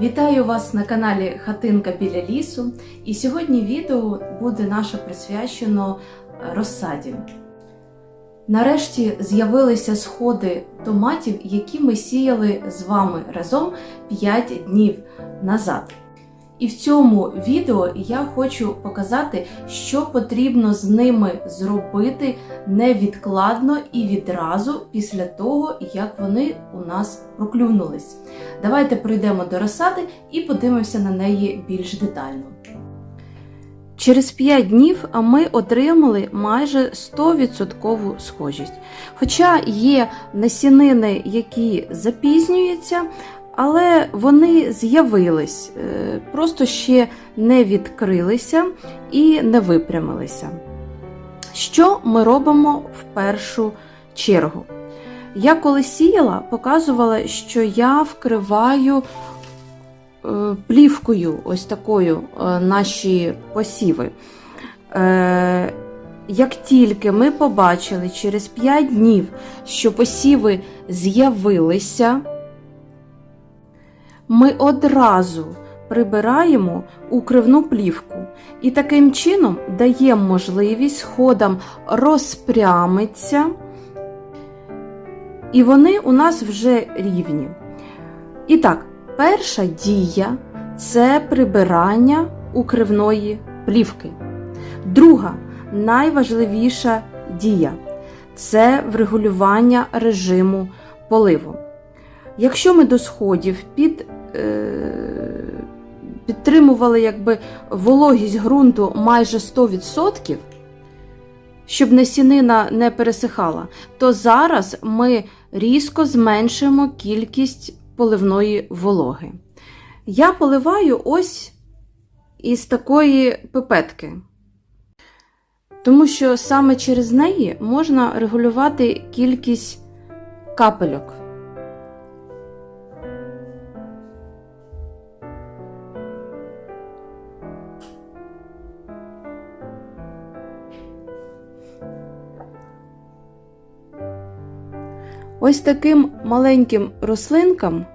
Вітаю вас на каналі Хатинка біля лісу. І сьогодні відео буде наше присвячено е, розсаді. Нарешті з'явилися сходи томатів, які ми сіяли з вами разом 5 днів назад. І в цьому відео я хочу показати, що потрібно з ними зробити невідкладно і відразу після того, як вони у нас проклюнулись. Давайте пройдемо до розсади і подивимося на неї більш детально. Через 5 днів ми отримали майже 100% схожість. Хоча є насінини, які запізнюються, але вони з'явились, е, просто ще не відкрилися і не випрямилися. Що ми робимо в першу чергу? Я коли сіяла, показувала, що я вкриваю е, плівкою, ось такою е, наші посіви. Як тільки ми побачили через 5 днів, що посіви з'явилися, ми одразу прибираємо укривну плівку і таким чином даємо можливість сходам розпрямитися, і вони у нас вже рівні. І так, перша дія це прибирання укривної плівки. Друга найважливіша дія це врегулювання режиму поливу. Якщо ми до сходів під, підтримували якби, вологість ґрунту майже 100%, щоб насінина не пересихала, то зараз ми різко зменшуємо кількість поливної вологи. Я поливаю ось із такої пипетки, тому що саме через неї можна регулювати кількість капельок. Ось таким маленьким рослинкам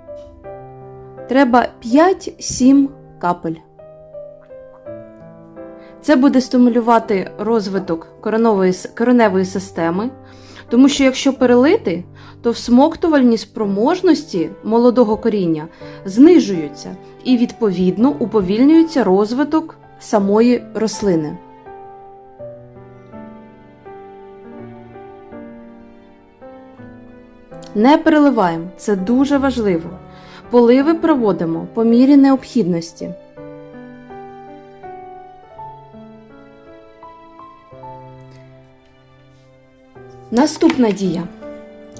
треба 5-7 капель. Це буде стимулювати розвиток коренової, кореневої системи, тому що якщо перелити, то всмоктувальні спроможності молодого коріння знижуються і, відповідно, уповільнюється розвиток самої рослини. Не переливаємо, це дуже важливо. Поливи проводимо по мірі необхідності. Наступна дія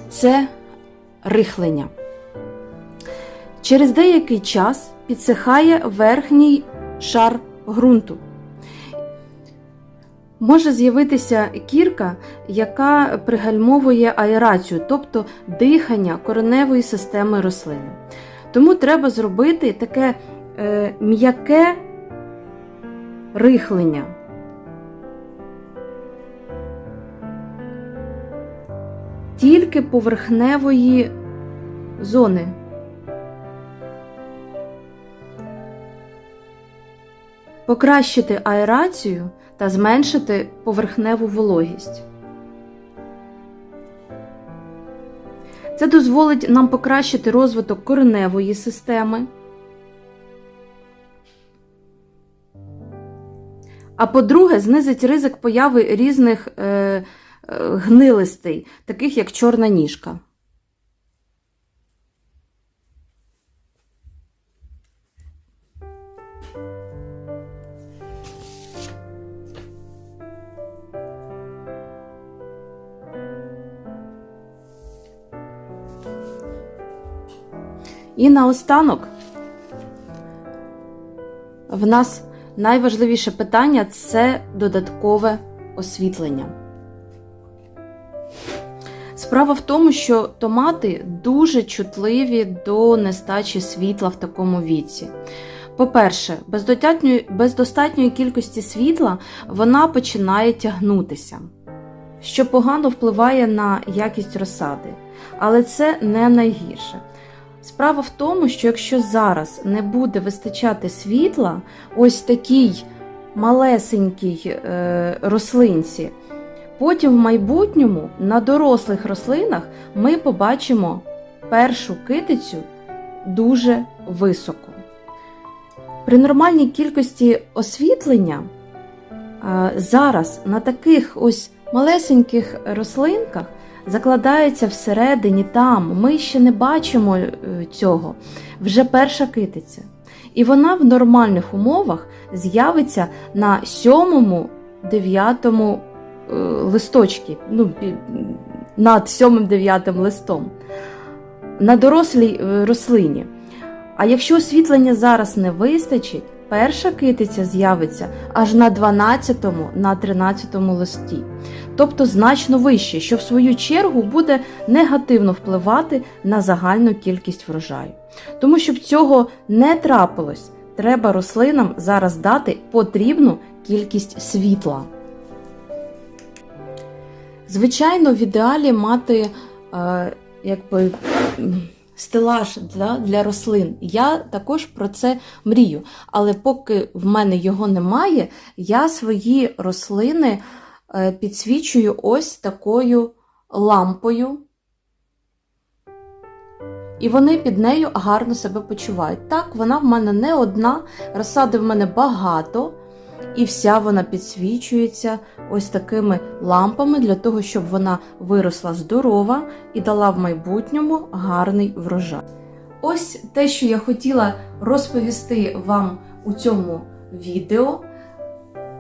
це рихлення. Через деякий час підсихає верхній шар ґрунту. Може з'явитися кірка, яка пригальмовує аерацію, тобто дихання кореневої системи рослини. Тому треба зробити таке е, м'яке рихлення. Тільки поверхневої зони. Покращити аерацію та зменшити поверхневу вологість. Це дозволить нам покращити розвиток кореневої системи. А по-друге, знизить ризик появи різних е, е, гнилостей, таких як чорна ніжка. І наостанок в нас найважливіше питання це додаткове освітлення. Справа в тому, що томати дуже чутливі до нестачі світла в такому віці. По-перше, без достатньої, кількості світла вона починає тягнутися, що погано впливає на якість розсади. Але це не найгірше. Справа в тому, що якщо зараз не буде вистачати світла, ось такій малесенькій е, рослинці, потім в майбутньому на дорослих рослинах ми побачимо першу китицю дуже високо. При нормальній кількості освітлення е, зараз на таких ось малесеньких рослинках закладається всередині там. Ми ще не бачимо е, цього. Вже перша китиця. І вона в нормальних умовах з'явиться на сьомому, дев'ятому е, листочці, ну, над сьомим дев'ятим листом, на дорослій е, рослині. А якщо освітлення зараз не вистачить, перша китиця з'явиться аж на 12-му, на 13-му листі, тобто значно вище, що в свою чергу буде негативно впливати на загальну кількість врожаю. Тому щоб цього не трапилось, треба рослинам зараз дати потрібну кількість світла. Звичайно, в ідеалі мати е, якби, стелаж для, для рослин. Я також про це мрію. Але поки в мене його немає, я свої рослини е, підсвічую ось такою лампою. І вони під нею гарно себе почувають. Так, вона в мене не одна, розсади в мене багато, і вся вона підсвічується ось такими лампами для того, щоб вона виросла здорова і дала в майбутньому гарний врожай. Ось те, що я хотіла розповісти вам у цьому відео.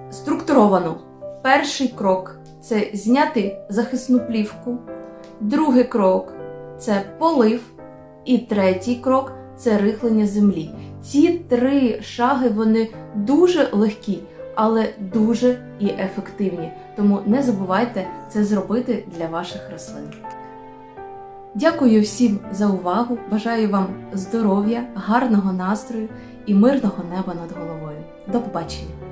Структуровано. Перший крок це зняти захисну плівку. Другий крок це полив. І третій крок це рихлення землі. Ці три шаги вони дуже легкі, але дуже і ефективні. Тому не забувайте це зробити для ваших рослин. Дякую всім за увагу. Бажаю вам здоров'я, гарного настрою і мирного неба над головою. До побачення!